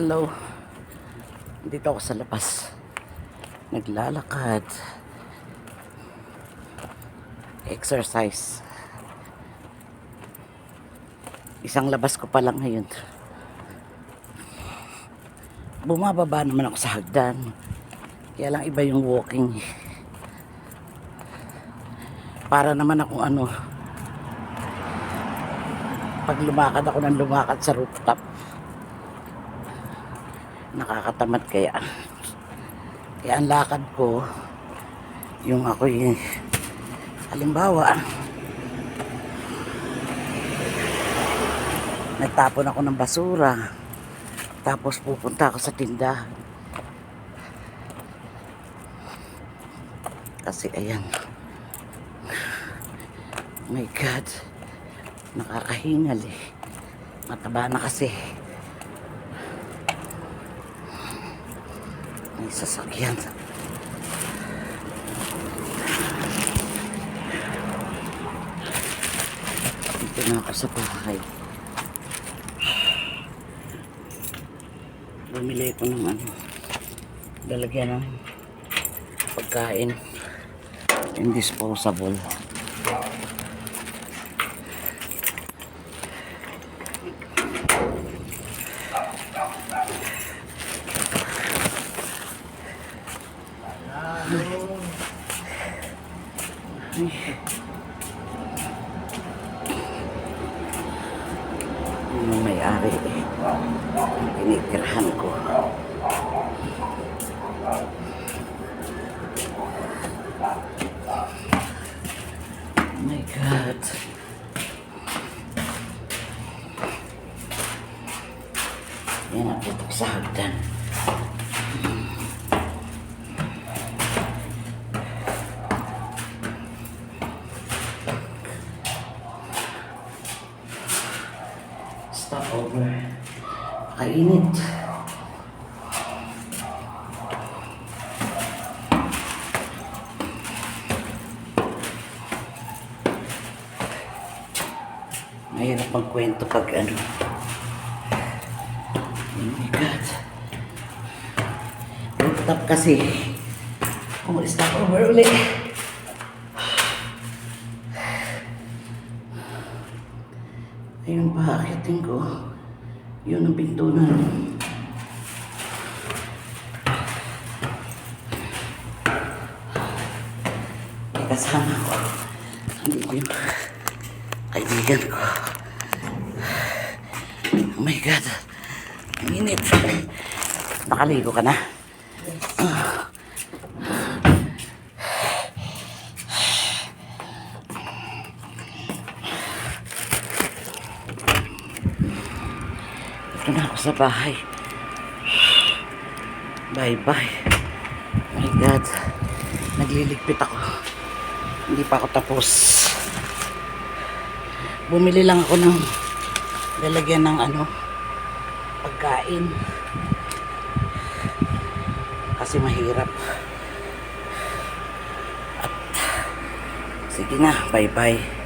Hello. Dito ako sa labas. Naglalakad. Exercise. Isang labas ko pa lang ngayon. Bumababa naman ako sa hagdan. Kaya lang iba yung walking. Para naman akong ano, pag lumakad ako ng lumakad sa rooftop, nakakatamad kaya. Kaya ang lakad ko, yung ako yung, halimbawa, nagtapon ako ng basura, tapos pupunta ako sa tindahan. Kasi ayan, my God, nakakahingal eh. Mataba na kasi. May sasakyan. Dito na ako sa bahay. Bumili ko ng ano. Lalagyan ng pagkain. Indisposable. Yung may-ari eh. Tinitirahan ko. Oh my God. Yan ang putok sa hagdan. Stop over. Kainit. Mahirap ang kwento pag ano. Oh my God. Rooftop kasi. Kung stop ulit. Ayun pa, akitin ko. Yun ang pintunan. May kasama ko. Hindi ko yung kaibigan ko. Oh my God. Ang init. Nakaligo ka na. Ito na ako sa bahay. Bye-bye. My God. Nagliligpit ako. Hindi pa ako tapos. Bumili lang ako ng lalagyan ng ano, pagkain. Kasi mahirap. At sige na, bye-bye.